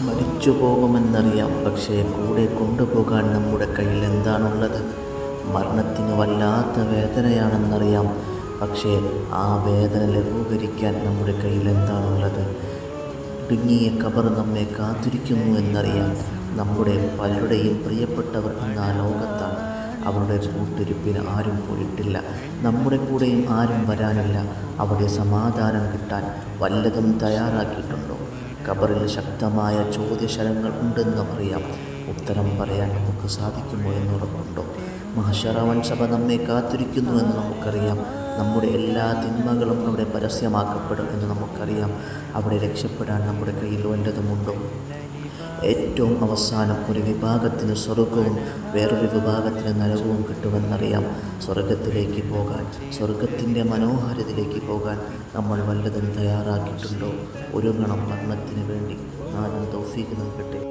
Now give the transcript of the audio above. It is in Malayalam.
മരിച്ചു പോകുമെന്നറിയാം. പക്ഷേ കൂടെ കൊണ്ടുപോകാൻ നമ്മുടെ കയ്യിൽ എന്താണുള്ളത്? മരണത്തിന് വല്ലാത്ത വേദനയാണെന്നറിയാം. പക്ഷേ ആ വേദന ലഘൂകരിക്കാൻ നമ്മുടെ കയ്യിൽ എന്താണുള്ളത്? ഇടുങ്ങിയ കബർ നമ്മെ കാത്തിരിക്കുന്നു എന്നറിയാം. നമ്മുടെ പലരുടെയും പ്രിയപ്പെട്ടവർ ഇന്ന് ആ ലോകത്താണ്. അവരുടെ കൂട്ടിരിപ്പിന് ആരും പോയിട്ടില്ല. നമ്മുടെ കൂടെയും ആരും വരാനില്ല. അവിടെ സമാധാനം കിട്ടാൻ വല്ലതും തയ്യാറാക്കിയിട്ടുണ്ടോ? ഖബറിൽ ശക്തമായ ചോദ്യശലങ്ങൾ ഉണ്ടെന്നും അറിയാം. ഉത്തരം പറയാൻ നമുക്ക് സാധിക്കുമോ എന്ന് ഉറപ്പുണ്ടോ? മഹശറവൻ സഭ നമ്മെ കാത്തിരിക്കുന്നു എന്ന് നമുക്കറിയാം. നമ്മുടെ എല്ലാ തിന്മകളും അവിടെ പരസ്യമാക്കപ്പെടും എന്ന് നമുക്കറിയാം. അവിടെ രക്ഷപ്പെടാൻ നമ്മുടെ കയ്യിൽ വല്ലതുമുണ്ടോ? ഏറ്റവും അവസാനം ഒരു വിഭാഗത്തിന് സ്വർഗവും വേറൊരു വിഭാഗത്തിന് നരകവും കിട്ടുമെന്നറിയാം. സ്വർഗത്തിലേക്ക് പോകാൻ സ്വർഗത്തിന്റെ മനോഹാരിതയിലേക്ക് പോകാൻ നമ്മൾ വല്ലതും തയ്യാറാക്കിയിട്ടുണ്ടോ? ഒരുങ്ങണം മരണത്തിന് വേണ്ടി. നാലും തൗഫീക്ക് നൽകട്ടെ.